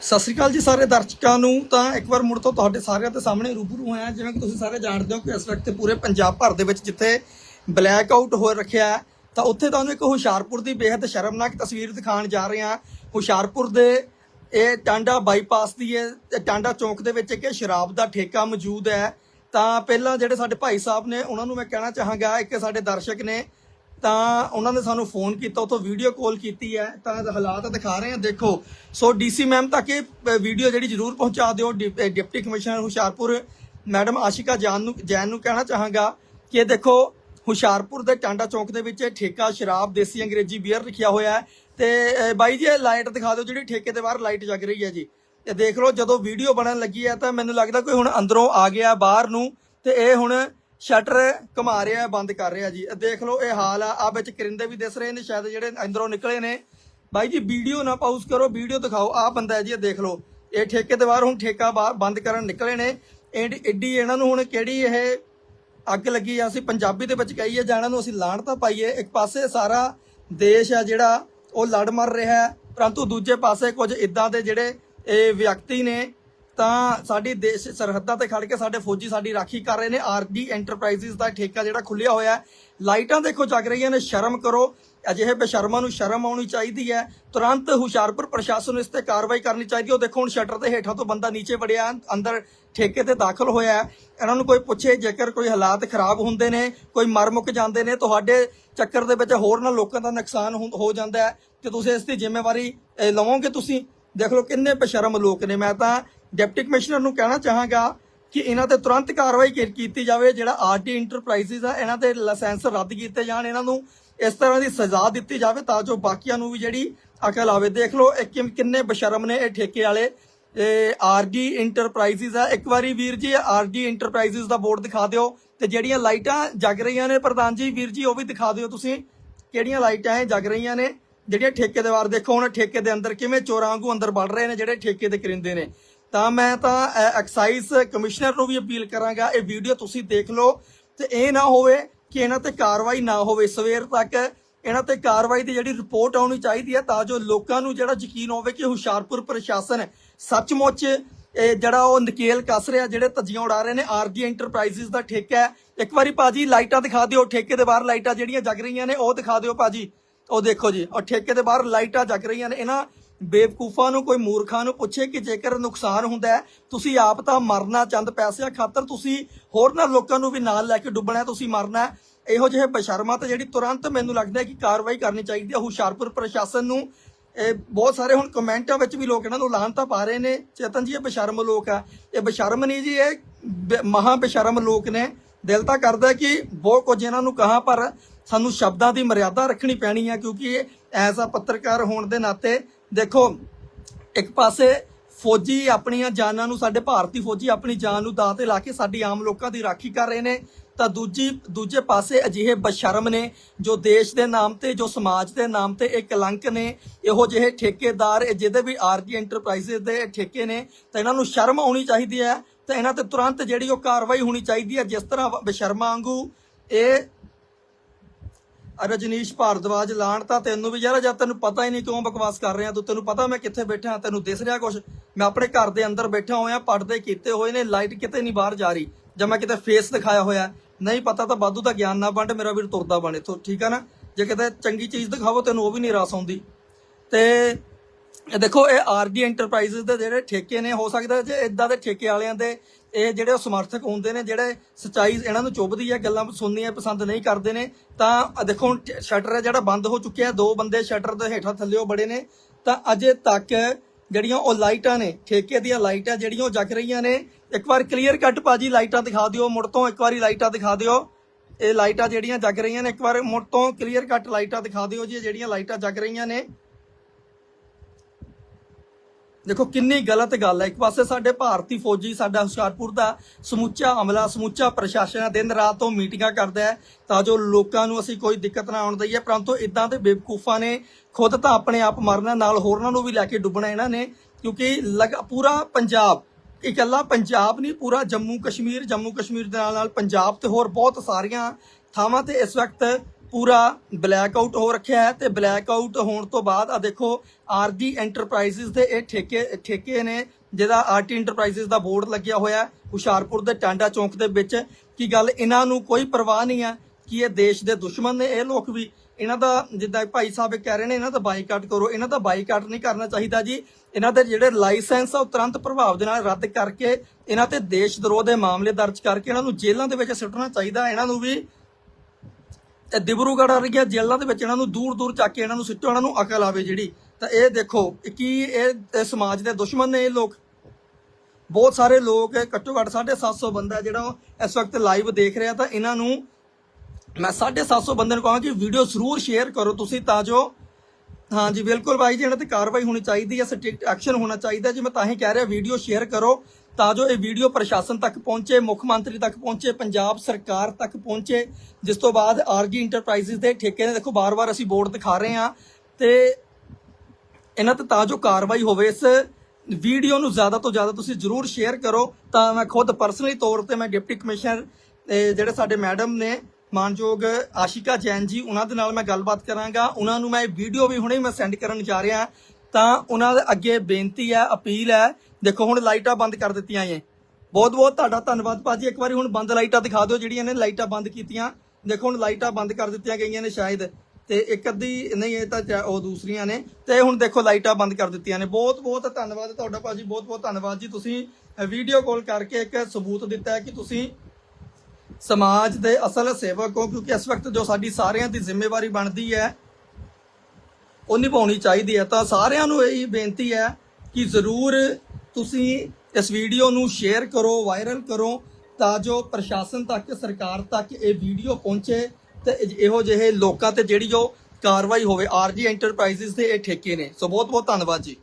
ਸਤਿ ਸ਼੍ਰੀ ਅਕਾਲ ਜੀ ਸਾਰੇ ਦਰਸ਼ਕਾਂ ਨੂੰ। ਤਾਂ ਇੱਕ ਵਾਰ ਮੁੜ ਤੋਂ ਤੁਹਾਡੇ ਸਾਰਿਆਂ ਦੇ ਸਾਹਮਣੇ ਰੂਬਰੂ ਹੋਇਆ ਜਿਵੇਂ ਕਿ ਤੁਸੀਂ ਸਾਰੇ ਜਾਣਦੇ ਹੋ ਕਿ ਇਸ ਵਕਤ ਪੂਰੇ ਪੰਜਾਬ ਭਰ ਦੇ ਵਿੱਚ ਜਿੱਥੇ ਬਲੈਕ ਆਊਟ ਹੋ ਰੱਖਿਆ ਤਾਂ ਉੱਥੇ ਤੁਹਾਨੂੰ ਇੱਕ ਹੁਸ਼ਿਆਰਪੁਰ ਦੀ ਬੇहद ਸ਼ਰਮਨਾਕ ਤਸਵੀਰ ਦਿਖਾਉਣ ਜਾ ਰਹੇ ਹਾਂ। ਹੁਸ਼ਿਆਰਪੁਰ ਦੇ ਇਹ ਟਾਂਡਾ ਬਾਈਪਾਸ ਦੀ ਇਹ ਇਹ ਟਾਂਡਾ ਚੌਂਕ ਦੇ ਵਿੱਚ ਇੱਕ ਸ਼ਰਾਬ ਦਾ ਠੇਕਾ ਮੌਜੂਦ ਹੈ। ਤਾਂ ਪਹਿਲਾਂ ਜਿਹੜੇ ਸਾਡੇ ਭਾਈ ਸਾਹਿਬ ਨੇ, ਉਹਨਾਂ ਨੂੰ ਮੈਂ ਕਹਿਣਾ ਚਾਹਾਂਗਾ, ਇੱਕ ਸਾਡੇ ਦਰਸ਼ਕ ਨੇ ਤਾਂ ਉਹਨਾਂ ਨੇ ਸਾਨੂੰ ਫੋਨ ਕੀਤਾ ਉਤੋਂ ਵੀਡੀਓ ਕਾਲ ਕੀਤੀ ਹੈ, ਤਾਂ ਹਾਲਾਤ ਦਿਖਾ ਰਹੇ ਹਾਂ, ਦੇਖੋ। ਸੋ ਡੀਸੀ ਮੈਮ ਤੱਕ ਇਹ ਵੀਡੀਓ ਜਿਹੜੀ ਜ਼ਰੂਰ ਪਹੁੰਚਾ ਦਿਓ, ਡਿ- deputy commissioner Hoshiarpur. Madam Ashika ਜਾਨ ਨੂੰ, ਜੈਨ ਨੂੰ ਕਹਿਣਾ ਚਾਹਾਂਗਾ ਕਿ ਦੇਖੋ, ਹੁਸ਼ਿਆਰਪੁਰ ਦੇ ਟਾਂਡਾ ਚੌਂਕ ਦੇ ਵਿੱਚ ਠੇਕਾ ਸ਼ਰਾਬ, ਦੇਸੀ ਅੰਗਰੇਜ਼ੀ ਬੀਅਰ ਲਿਖਿਆ ਹੋਇਆ ਹੈ। ਤੇ ਬਾਈ ਜੀ, ਇਹ ਲਾਈਟ ਦਿਖਾ ਦਿਓ, ਜਿਹੜੀ ਠੇਕੇ ਦੇ ਬਾਹਰ ਲਾਈਟ ਜਗ ਰਹੀ ਹੈ ਜੀ। ਇਹ ਦੇਖ ਲਓ, ਜਦੋਂ ਵੀਡੀਓ ਬਣਨ ਲੱਗੀ ਹੈ, ਤਾਂ ਮੈਨੂੰ ਲੱਗਦਾ ਕੋਈ ਹੁਣ ਅੰਦਰੋਂ ਆ ਗਿਆ, ਬਾਹਰ ਨੂੰ। ਤੇ ਇਹ ਹੁਣ ਸ਼ਟਰ ਘੁਮਾ ਰਿਹਾ, ਬੰਦ ਕਰ ਰਿਹਾ ਜੀ। ਇਹ ਦੇਖ ਲਓ, ਇਹ ਹਾਲ ਆ। ਆ ਵਿੱਚ ਕਰਿੰਦੇ ਵੀ ਦਿਸ ਰਹੇ ਨੇ, ਸ਼ਾਇਦ ਜਿਹੜੇ ਅੰਦਰੋਂ ਨਿਕਲੇ ਨੇ। ਬਾਈ ਜੀ, ਵੀਡੀਓ ਨਾ ਪਾਉਸ ਕਰੋ, ਵੀਡੀਓ ਦਿਖਾਓ। ਆ ਬੰਦਾ ਹੈ ਜੀ, ਇਹ ਦੇਖ ਲਓ। ਇਹ ਠੇਕੇ ਦੇ ਬਾਹਰ ਹੁਣ ਠੇਕਾ ਬਾਹਰ ਬੰਦ ਕਰਨ ਨਿਕਲੇ ਨੇ। ਐਡੀ ਇਹਨਾਂ ਨੂੰ ਹੁਣ ਕਿਹੜੀ ਇਹ ਅੱਗ ਲੱਗੀ ਆ? ਅਸੀਂ ਪੰਜਾਬੀ ਦੇ ਵਿੱਚ ਕਹੀਏ ਜਾਣਾ ਨੂੰ ਅਸੀਂ ਲਾਣ ਤਾਂ ਪਾਈਏ। ਇੱਕ ਪਾਸੇ ਸਾਰਾ ਦੇਸ਼ ਆ ਜਿਹੜਾ, ਉਹ ਲੜ ਮਰ ਰਿਹਾ ਪਰੰਤੂ ਦੂਜੇ ਪਾਸੇ ਕੁਝ ਇਦਾਂ ਦੇ ਜਿਹੜੇ ਇਹ ਵਿਅਕਤੀ ਨੇ ਤਾਂ ਸਾਡੀ ਦੇਸ਼ ਸਰਹੱਦਾਂ ਤੇ ਖੜ ਕੇ ਸਾਡੇ ਫੌਜੀ ਸਾਡੀ ਰਾਖੀ ਕਰ ਰਹੇ ਨੇ। ਆਰਡੀ ਐਂਟਰਪ੍ਰਾਈਜ਼ਸ ਦਾ ਠੇਕਾ ਜਿਹੜਾ ਖੁੱਲਿਆ ਹੋਇਆ ਹੈ। ਲਾਈਟਾਂ ਦੇਖੋ ਜਗ ਰਹੀਆਂ ਨੇ ਸ਼ਰਮ ਕਰੋ। ਅਜਿਹੇ ਬੇਸ਼ਰਮਾਂ ਨੂੰ ਸ਼ਰਮ ਆਉਣੀ ਚਾਹੀਦੀ ਹੈ। ਤੁਰੰਤ ਹੁਸ਼ਿਆਰਪੁਰ ਪ੍ਰਸ਼ਾਸਨ ਨੂੰ ਇਸ ਤੇ ਕਾਰਵਾਈ ਕਰਨੀ ਚਾਹੀਦੀ ਹੈ। ਉਹ ਦੇਖੋ ਹੁਣ ਸ਼ਟਰ ਦੇ ਹੇਠਾਂ ਤੋਂ ਬੰਦਾ ਨੀਚੇ ਵੜਿਆ ਅੰਦਰ ਠੇਕੇ ਤੇ ਦਾਖਲ ਹੋਇਆ ਹੈ। ਇਹਨਾਂ ਨੂੰ ਕੋਈ ਪੁੱਛੇ ਜੇਕਰ ਕੋਈ ਹਾਲਾਤ ਖਰਾਬ ਹੁੰਦੇ ਨੇ ਕੋਈ ਮਰ ਮੁੱਕ ਜਾਂਦੇ ਨੇ ਤੁਹਾਡੇ ਚੱਕਰ ਦੇ ਵਿੱਚ ਹੋਰ ਨਾ ਲੋਕਾਂ ਦਾ ਨੁਕਸਾਨ ਹੁੰ- ਹੋ ਜਾਂਦਾ ਹੈ। ਤੇ ਤੁਸੀਂ ਇਸ ਦੀ ਜ਼ਿੰਮੇਵਾਰੀ ਅਹ, ਲਵੋਗੇ ਤੁਸੀਂ? ਦੇਖ ਲਓ ਕਿੰਨੇ ਬੇਸ਼ਰਮ ਲੋਕ ਨੇ। ਮੈਂ ਤਾਂ ਡਿਪਟੀ ਕਮਿਸ਼ਨਰ ਨੂੰ ਕਹਿਣਾ ਚਾਹਾਂਗਾ ਕਿ ਇਹਨਾਂ ਤੇ ਤੁਰੰਤ ਕਾਰਵਾਈ ਕੀਤੀ ਜਾਵੇ, ਜਿਹੜਾ ਆਰਟੀ ਇੰਟਰਪ੍ਰਾਈਜ਼ਸ ਆ, ਇਹਨਾਂ ਦੇ ਲਾਇਸੈਂਸ ਰੱਦ ਕੀਤੇ ਜਾਣ, ਇਹਨਾਂ ਨੂੰ ਇਸ ਤਰ੍ਹਾਂ ਦੀ ਸਜ਼ਾ ਦਿੱਤੀ ਜਾਵੇ ਤਾਂ ਜੋ ਬਾਕੀਆਂ ਨੂੰ ਵੀ ਜਿਹੜੀ ਅਕਲ ਆਵੇ। ਦੇਖ ਲਓ, ਇਹ ਕਿੰਨੇ ਬਸ਼ਰਮ ਨੇ ਇਹ ਠੇਕੇ ਵਾਲੇ। ਇਹ ਆਰਜੀ ਇੰਟਰਪ੍ਰਾਈਜ਼ਸ ਆ, ਇੱਕ ਵਾਰੀ ਵੀਰ ਜੀ ਆਰਜੀ ਇੰਟਰਪ੍ਰਾਈਜ਼ਸ ਦਾ ਬੋਰਡ ਦਿਖਾ ਦਿਓ ਤੇ ਜਿਹੜੀਆਂ ਲਾਈਟਾਂ ਜਗ ਰਹੀਆਂ ਨੇ, ਪ੍ਰਧਾਨ ਜੀ, ਵੀਰ ਜੀ, ਉਹ ਵੀ ਦਿਖਾ ਦਿਓ ਤੁਸੀਂ। ਕਿਹੜੀਆਂ ਲਾਈਟਾਂ ਇਹ ਜਗ ਰਹੀਆਂ ਨੇ? ਜਿਹੜੀਆਂ ਠੇਕੇ ਦੇ ਵਾਰ ਦੇਖੋ ਹੁਣ ਠੇਕੇ ਦੇ ਅੰਦਰ ਕਿਵੇਂ ਚੋਰਾਂ ਵਾਂਗੂ ਅੰਦਰ ਵੜ ਰਹੇ ਨੇ, ਜਿਹੜੇ ਠੇਕੇ ਦੇ ਕਰਿੰਦੇ ਨੇ। ਤਾਂ ਮੈਂ ਤਾਂ ਐਕਸਾਈਜ਼ ਕਮਿਸ਼ਨਰ ਨੂੰ ਵੀ ਅਪੀਲ ਕਰਾਂਗਾ, ਇਹ ਵੀਡੀਓ ਤੁਸੀਂ ਦੇਖ ਲਓ, ਤੇ ਇਹ ਨਾ ਹੋਵੇ ਕਿ ਇਹਨਾਂ ਤੇ ਕਾਰਵਾਈ ਨਾ ਹੋਵੇ ਸਵੇਰ ਤੱਕ। ਇਹਨਾਂ ਤੇ ਕਾਰਵਾਈ ਦੀ ਜਿਹੜੀ ਰਿਪੋਰਟ ਆਉਣੀ ਚਾਹੀਦੀ ਹੈ, ਤਾਂ ਜੋ ਲੋਕਾਂ ਨੂੰ ਜਿਹੜਾ ਯਕੀਨ ਹੋਵੇ ਕਿ ਹੁਸ਼ਿਆਰਪੁਰ ਪ੍ਰਸ਼ਾਸਨ ਸੱਚਮੁੱਚ ਇਹ ਜਿਹੜਾ ਉਹ ਨਕੇਲ ਕੱਸ ਰਿਹਾ, ਜਿਹੜੇ ਧੱਜੀਆਂ ਉਡਾ ਰਹੇ ਨੇ ਆਰਜੀ ਐਂਟਰਪ੍ਰਾਈਜ਼ਸ ਦਾ ਠੇਕਾ ਹੈ। ਇੱਕ ਵਾਰੀ ਭਾਜੀ ਲਾਈਟਾਂ ਦਿਖਾ ਦਿਓ, ਠੇਕੇ ਦੇ ਬਾਹਰ ਲਾਈਟਾਂ ਜਿਹੜੀਆਂ ਜਗ ਰਹੀਆਂ ਨੇ, ਉਹ ਦਿਖਾ ਦਿਓ ਭਾਜੀ। ਉਹ ਦੇਖੋ ਜੀ ਔਰ ਠੇਕੇ ਦੇ ਬਾਹਰ ਲਾਈਟਾਂ ਜਗ ਰਹੀਆਂ ਨੇ, ਇਹਨਾਂ ਬੇਵਕੂਫਾਂ ਨੂੰ, ਕੋਈ ਮੂਰਖਾਂ ਨੂੰ ਪੁੱਛੇ ਕਿ ਜੇਕਰ ਨੁਕਸਾਨ ਹੁੰਦਾ ਹੈ, ਤੁਸੀਂ ਆਪ ਤਾਂ ਮਰਨਾ ਚੰਦ ਪੈਸਿਆਂ ਖਾਤਰ ਤੁਸੀਂ ਹੋਰ ਨਾ ਲੋਕਾਂ ਨੂੰ ਵੀ ਨਾਲ ਲੈ ਕੇ ਡੁੱਬਣਾ ਤੁਸੀਂ ਮਰਨਾ ਹੈ। ਇਹੋ ਜਿਹੇ ਬਸ਼ਰਮਾਂ ਤਾਂ ਜਿਹੜੀ ਤੁਰੰਤ ਮੈਨੂੰ ਲੱਗਦਾ ਕਿ ਕਾਰਵਾਈ ਕਰਨੀ ਚਾਹੀਦੀ ਹੈ। ਹੁਸ਼ਿਆਰਪੁਰ ਪ੍ਰਸ਼ਾਸਨ ਨੂੰ, ਇਹ ਬਹੁਤ ਸਾਰੇ ਹੁਣ ਕਮੈਂਟਾਂ ਵਿੱਚ ਵੀ ਲੋਕ ਇਹਨਾਂ ਨੂੰ ਲਾਹਨਤਾਂ ਪਾ ਰਹੇ ਨੇ। ਚੇਤਨ ਜੀ, ਇਹ ਬਸ਼ਰਮ ਲੋਕ ਆ। ਇਹ ਬਸ਼ਰਮ ਨਹੀਂ ਜੀ, ਇਹ ਬ- ਮਹਾਂ ਬਸ਼ਰਮ ਲੋਕ ਨੇ। ਦਿਲ ਤਾਂ ਕਰਦਾ ਕਿ ਬਹੁਤ ਕੁਝ ਇਹਨਾਂ ਨੂੰ ਕਹਾ, ਪਰ ਸਾਨੂੰ ਸ਼ਬਦਾਂ ਦੀ ਮਰਿਆਦਾ ਰੱਖਣੀ ਪੈਣੀ ਹੈ, ਕਿਉਂਕਿ ਐਜ਼ ਆ ਪੱਤਰਕਾਰ ਹੋਣ ਦੇ ਨਾਤੇ ਦੇਖੋ, ਇੱਕ ਪਾਸੇ ਫੌਜੀ ਆਪਣੀਆਂ ਜਾਨਾਂ ਨੂੰ, ਸਾਡੇ ਭਾਰਤੀ ਫੌਜੀ ਆਪਣੀ ਜਾਨ ਨੂੰ ਦਾਅ ਤੇ ਲਾ ਕੇ ਸਾਡੀ ਆਮ ਲੋਕਾਂ ਦੀ ਰਾਖੀ ਕਰ ਰਹੇ ਨੇ, ਤਾਂ ਦੂਜੀ, ਦੂਜੇ ਪਾਸੇ ਅਜਿਹੇ ਬਸ਼ਰਮ ਨੇ, ਜੋ ਦੇਸ਼ ਦੇ ਨਾਮ ਤੇ, ਜੋ ਸਮਾਜ ਦੇ ਨਾਮ ਤੇ ਇਹ ਕਲੰਕ ਨੇ, ਇਹੋ ਜਿਹੇ ਠੇਕੇਦਾਰ ਜਿਹਦੇ ਵੀ ਆਰਜੀ ਐਂਟਰਪ੍ਰਾਈਜ਼ਸ ਦੇ ਠੇਕੇ ਨੇ, ਤਾਂ ਇਹਨਾਂ ਨੂੰ ਸ਼ਰਮ ਆਉਣੀ ਚਾਹੀਦੀ ਹੈ, ਤਾਂ ਇਹਨਾਂ ਤੇ ਤੁਰੰਤ ਜਿਹੜੀ ਉਹ ਕਾਰਵਾਈ ਹੋਣੀ ਚਾਹੀਦੀ ਹੈ, ਜਿਸ ਤਰ੍ਹਾਂ ਬਸ਼ਰਮਾਂ ਵਾਂਗੂ, ਇਹ ਰਜਨੀਸ਼ ਭਾਰਦਵਾਜ ਲਾਣ ਤਾਂ ਤੈਨੂੰ ਵੀ ਯਾਰ, ਜਦ ਤੈਨੂੰ ਪਤਾ ਹੀ ਨਹੀਂ ਕਿਉਂ ਬਕਵਾਸ ਕਰ ਰਿਹਾ, ਤੂੰ ਤੈਨੂੰ ਪਤਾ ਮੈਂ ਕਿੱਥੇ ਬੈਠਾ, ਤੈਨੂੰ ਦਿਸ ਰਿਹਾ ਕੁਛ? ਮੈਂ ਆਪਣੇ ਘਰ ਦੇ ਅੰਦਰ ਬੈਠਾ ਹੋਇਆ, ਪਰਦੇ ਕੀਤੇ ਹੋਏ ਨੇ, ਲਾਈਟ ਕਿਤੇ ਨਹੀਂ ਬਾਹਰ ਜਾ ਰਹੀ, ਜਾਂ ਮੈਂ ਕਿਤੇ ਫੇਸ ਦਿਖਾਇਆ ਹੋਇਆ। ਨਹੀਂ ਪਤਾ ਤਾਂ ਬਾਦੂ ਦਾ ਗਿਆਨ ਨਾ ਵੰਡ, ਮੇਰਾ ਵੀਰ ਤੁਰਦਾ ਬਣੇ ਤੋਂ ਠੀਕ ਆ ਨਾ? ਜੇ ਕਿਤੇ ਚੰਗੀ ਚੀਜ਼ ਦਿਖਾਵੋ, ਤੈਨੂੰ ਉਹ ਵੀ ਨਹੀਂ ਰਾਸ ਆਉਂਦੀ। ਤੇ ਦੇਖੋ, ਇਹ ਆਰਡੀ ਐਂਟਰਪ੍ਰਾਈਜ਼ਸ ਦੇ ਜਿਹੜੇ ਠੇਕੇ ਨੇ, ਹੋ ਸਕਦਾ ਜੇ ਇਦਾਂ ਦੇ ਠੇਕੇ ਵਾਲਿਆਂ ਦੇ ਇਹ ਜਿਹੜੇ ਉਹ ਸਮਰਥਕ ਹੁੰਦੇ ਨੇ, ਜਿਹੜੇ ਸਚਾਈ ਇਹਨਾਂ ਨੂੰ ਚੁੱਭਦੀ ਹੈ, ਗੱਲਾਂ ਸੁਣਨੀਆਂ ਪਸੰਦ ਨਹੀਂ ਕਰਦੇ ਨੇ, ਤਾਂ ਦੇਖੋ ਸ਼ਟਰ ਹੈ ਜਿਹੜਾ ਬੰਦ ਹੋ ਚੁੱਕਿਆ ਦੋ ਬੰਦੇ ਸ਼ਟਰ ਦੇ ਹੇਠਾਂ ਥੱਲੇ ਬੜੇ ਨੇ, ਤਾਂ ਅਜੇ ਤੱਕ ਜਿਹੜੀਆਂ ਉਹ ਲਾਈਟਾਂ ਨੇ, ਠੇਕੇ ਦੀਆਂ ਲਾਈਟਾਂ ਜਿਹੜੀਆਂ ਉਹ ਜਗ ਰਹੀਆਂ ਨੇ, ਇੱਕ ਵਾਰ ਕਲੀਅਰ ਕੱਟ ਪਾਜੀ ਲਾਈਟਾਂ ਦਿਖਾ ਦਿਓ, ਮੁੜ ਤੋਂ ਇੱਕ ਵਾਰੀ ਲਾਈਟਾਂ ਦਿਖਾ ਦਿਓ, ਇਹ ਲਾਈਟਾਂ ਜਿਹੜੀਆਂ ਜਗ ਰਹੀਆਂ ਨੇ, ਇੱਕ ਵਾਰ ਮੁੜ ਤੋਂ ਕਲੀਅਰ ਕੱਟ ਲਾਈਟਾਂ ਦਿਖਾ ਦਿਓ ਜੀ ਜਿਹੜੀਆਂ ਲਾਈਟਾਂ ਜਗ ਰਹੀਆਂ ਨੇ ਦੇਖੋ, ਕਿੰਨੀ ਗਲਤ ਗੱਲ ਹੈ ਇੱਕ ਪਾਸੇ ਸਾਡੇ ਭਾਰਤੀ ਫੌਜੀ, ਸਾਡਾ ਹੁਸ਼ਿਆਰਪੁਰ ਦਾ ਸਮੁੱਚਾ ਅਮਲਾ, ਸਮੁੱਚਾ ਪ੍ਰਸ਼ਾਸਨ ਦਿਨ ਰਾਤ ਤੋਂ ਮੀਟਿੰਗਾਂ ਕਰਦਾ ਹੈ ਤਾਂ ਜੋ ਲੋਕਾਂ ਨੂੰ ਅਸੀਂ ਕੋਈ ਦਿੱਕਤ ਨਾ ਆਉਣ ਦਈਏ। ਪਰੰਤੂ ਇਦਾਂ ਦੇ ਬੇਵਕੂਫਾਂ ਨੇ ਖੁਦ ਤਾਂ ਆਪਣੇ ਆਪ ਮਰਨਾ, ਨਾਲ ਹੋਰਨਾਂ ਨੂੰ ਵੀ ਲੈ ਕੇ ਡੁੱਬਣਾ ਇਹਨਾਂ ਨੇ, ਕਿਉਂਕਿ ਲਗ- ਪੂਰਾ ਪੰਜਾਬ ਇਕੱਲਾ ਪੰਜਾਬ ਨਹੀਂ, ਪੂਰਾ ਜੰਮੂ ਕਸ਼ਮੀਰ ਜੰਮੂ ਕਸ਼ਮੀਰ ਦੇ ਨਾਲ ਨਾਲ ਪੰਜਾਬ ਤੇ ਹੋਰ ਬਹੁਤ ਸਾਰੀਆਂ ਥਾਵਾਂ ਤੇ ਇਸ ਵਕਤ ਪੂਰਾ ਬਲੈਕ ਆਊਟ ਹੋ ਰੱਖਿਆ ਹੈ ਤੇ ਬਲੈਕ ਆਊਟ ਹੋਣ ਤੋਂ ਬਾਅਦ ਆ ਦੇਖੋ, ਆਰਜੀ ਐਂਟਰਪ੍ਰਾਈਜ਼ਸ ਦੇ ਇਹ ਠੇਕੇ ਠੇਕੇ ਨੇ ਜਿਹਦਾ ਆਰਟੀ ਐਂਟਰਪ੍ਰਾਈਜ਼ਸ ਦਾ ਬੋਰਡ ਲੱਗਿਆ ਹੋਇਆ ਹੁਸ਼ਿਆਰਪੁਰ ਦੇ ਟਾਂਡਾ ਚੌਂਕ ਦੇ ਵਿੱਚ। ਕੀ ਗੱਲ, ਇਹਨਾਂ ਨੂੰ ਕੋਈ ਪਰਵਾਹ ਨਹੀਂ ਹੈ ਕਿ ਇਹ ਦੇਸ਼ ਦੇ ਦੁਸ਼ਮਣ ਨੇ, ਇਹ ਲੋਕ ਵੀ। ਇਹਨਾਂ ਦਾ ਜਿੱਦਾਂ ਭਾਈ ਸਾਹਿਬ ਕਹਿ ਰਹੇ ਨੇ, ਇਹਨਾਂ ਦਾ ਬਾਈਕਾਟ ਕਰੋ। ਇਹਨਾਂ ਦਾ ਬਾਈਕਾਟ ਨਹੀਂ ਕਰਨਾ ਚਾਹੀਦਾ ਜੀ। ਇਹਨਾਂ ਦੇ ਜਿਹੜੇ ਲਾਇਸੈਂਸ ਆ, ਉਹ ਤੁਰੰਤ ਪ੍ਰਭਾਵ ਦੇ ਨਾਲ ਰੱਦ ਕਰਕੇ ਇਹਨਾਂ ਤੇ ਦੇਸ਼ ਦਰੋਹ ਦੇ ਮਾਮਲੇ ਦਰਜ ਕਰਕੇ ਇਹਨਾਂ ਨੂੰ ਜੇਲ੍ਹਾਂ ਦੇ ਵਿੱਚ ਸੁੱਟਣਾ ਚਾਹੀਦਾ ਇਹਨਾਂ ਨੂੰ ਵੀ ਤੇ ਦਿਬਰੂਗੜ੍ਹ ਵਰਗੀਆਂ ਜੇਲ੍ਹਾਂ ਦੇ ਵਿੱਚ ਇਹਨਾਂ ਨੂੰ ਦੂਰ ਦੂਰ ਚੱਕ ਕੇ ਇਹਨਾਂ ਨੂੰ ਸਿੱਟੋ, ਇਹਨਾਂ ਨੂੰ ਅਕਲ ਆਵੇ ਜਿਹੜੀ। ਤਾਂ ਇਹ ਦੇਖੋ ਕੀ ਇਹ ਸਮਾਜ ਦੇ ਦੁਸ਼ਮਣ ਨੇ ਇਹ ਲੋਕ। ਬਹੁਤ ਸਾਰੇ ਲੋਕ ਘੱਟੋ ਘੱਟ 750 ਬੰਦਾ ਜਿਹੜਾ ਉਹ ਇਸ ਵਕਤ ਲਾਈਵ ਦੇਖ ਰਿਹਾ। ਤਾਂ ਇਹਨਾਂ ਨੂੰ ਮੈਂ 750 ਬੰਦੇ ਨੂੰ ਕਹਾਂ ਕਿ ਵੀਡੀਓ ਜ਼ਰੂਰ ਸ਼ੇਅਰ ਕਰੋ ਤੁਸੀਂ ਤਾਂ ਜੋ। ਹਾਂਜੀ, ਬਿਲਕੁਲ ਭਾਈ ਜੀ, ਇਹਨਾਂ ਤੇ ਕਾਰਵਾਈ ਹੋਣੀ ਚਾਹੀਦੀ ਹੈ, ਸਟ੍ਰਿਕਟ ਐਕਸ਼ਨ ਹੋਣਾ ਚਾਹੀਦਾ। ਜੀ ਮੈਂ ਤਾਂ ਹੀ ਕਹਿ ਰਿਹਾ ਵੀਡੀਓ ਸ਼ੇਅਰ ਕਰੋ। ਤਾਂ ਜੋ ਇਹ ਵੀਡੀਓ ਪ੍ਰਸ਼ਾਸਨ ਤੱਕ ਪਹੁੰਚੇ, ਮੁੱਖ ਮੰਤਰੀ ਤੱਕ ਪਹੁੰਚੇ, ਪੰਜਾਬ ਸਰਕਾਰ ਤੱਕ ਪਹੁੰਚੇ। ਜਿਸ ਤੋਂ ਬਾਅਦ ਆਰਜੀ ਇੰਟਰਪ੍ਰਾਈਜ਼ਸ ਦੇ ਠੇਕੇ ਨੇ, ਦੇਖੋ ਬਾਰ-ਬਾਰ ਅਸੀਂ ਬੋਰਡ ਦਿਖਾ ਰਹੇ ਹਾਂ ਤੇ ਇਹਨਾਂ ਤੇ ਤਾਂ ਜੋ ਕਾਰਵਾਈ ਹੋਵੇ, ਇਸ ਵੀਡੀਓ ਨੂੰ ਜ਼ਿਆਦਾ ਤੋਂ ਜ਼ਿਆਦਾ ਤੁਸੀਂ ਜਰੂਰ ਸ਼ੇਅਰ ਕਰੋ। ਤਾਂ ਮੈਂ ਖੁਦ ਪਰਸਨਲੀ ਤੌਰ ਤੇ ਮੈਂ ਡਿਪਟੀ ਕਮਿਸ਼ਨਰ ਇਹ ਜਿਹੜੇ ਸਾਡੇ ਮੈਡਮ ਨੇ, ਮਾਨਯੋਗ ਆਸ਼ਿਕਾ ਜੈਨ ਜੀ, ਉਹਨਾਂ ਦੇ ਨਾਲ ਮੈਂ ਗੱਲਬਾਤ ਕਰਾਂਗਾ। ਉਹਨਾਂ ਨੂੰ ਮੈਂ ਇਹ ਵੀਡੀਓ ਵੀ ਹੁਣੇ ਮੈਂ ਸੈਂਡ ਕਰਨ ਜਾ ਰਿਹਾ। ਤਾਂ ਉਹਨਾਂ ਦੇ ਅੱਗੇ ਬੇਨਤੀ ਹੈ, ਅਪੀਲ ਹੈ ਦੇਖੋ, ਹੁਣ ਲਾਈਟਾਂ ਬੰਦ ਕਰ ਦਿੱਤੀਆਂ ਏ ਬਹੁਤ ਬਹੁਤ ਤੁਹਾਡਾ ਧੰਨਵਾਦ। ਭਾਜੀ ਇੱਕ ਵਾਰੀ ਹੁਣ ਬੰਦ ਲਾਈਟਾਂ ਦਿਖਾ ਦਿਓ ਜਿਹੜੀਆਂ ਨੇ ਲਾਈਟਾਂ ਬੰਦ ਕੀਤੀਆਂ। ਦੇਖੋ, ਹੁਣ ਲਾਈਟਾਂ ਬੰਦ ਕਰ ਦਿੱਤੀਆਂ ਗਈਆਂ ਨੇ ਸ਼ਾਇਦ। ਤੇ ਇੱਕ ਅੱਧੀ, ਨਹੀਂ, ਇਹ ਤਾਂ ਉਹ ਦੂਸਰੀਆਂ ਨੇ। ਤੇ ਹੁਣ ਦੇਖੋ, ਲਾਈਟਾਂ ਬੰਦ ਕਰ ਦਿੱਤੀਆਂ ਨੇ। ਬਹੁਤ ਬਹੁਤ ਧੰਨਵਾਦ ਤੁਹਾਡਾ ਭਾਜੀ ਬਹੁਤ ਬਹੁਤ ਧੰਨਵਾਦ ਜੀ। ਤੁਸੀਂ ਵੀਡੀਓ ਕਾਲ ਕਰਕੇ ਇੱਕ ਸਬੂਤ ਦਿੱਤਾ ਹੈ ਕਿ ਤੁਸੀਂ ਸਮਾਜ ਦੇ ਅਸਲ ਸੇਵਕ ਹੋ, ਕਿਉਂਕਿ ਇਸ ਵਕਤ ਜੋ ਸਾਡੀ ਸਾਰਿਆਂ ਦੀ ਜ਼ਿੰਮੇਵਾਰੀ ਬਣਦੀ ਹੈ, ਉਹ ਨਿਭਾਉਣੀ ਚਾਹੀਦੀ ਹੈ। ਤਾਂ ਸਾਰਿਆਂ ਨੂੰ ਇਹ ਬੇਨਤੀ ਹੈ ਕਿ ਜ਼ਰੂਰ ਤੁਸੀਂ ਇਸ ਵੀਡੀਓ ਨੂੰ ਸ਼ੇਅਰ ਕਰੋ ਵਾਇਰਲ ਕਰੋ, ਤਾਂ ਜੋ ਪ੍ਰਸ਼ਾਸਨ ਤੱਕ, ਸਰਕਾਰ ਤੱਕ ਇਹ ਵੀਡੀਓ ਪਹੁੰਚੇ ਤੇ ਇਹੋ ਜਿਹੇ ਲੋਕਾਂ ਤੇ ਜਿਹੜੀ ਜੋ ਕਾਰਵਾਈ ਹੋਵੇ ਆਰਜੀ ਐਂਟਰਪ੍ਰਾਈਜ਼ਸ ਦੇ ਇਹ ਠੇਕੇ ਨੇ। ਸੋ ਬਹੁਤ ਬਹੁਤ ਧੰਨਵਾਦ ਜੀ।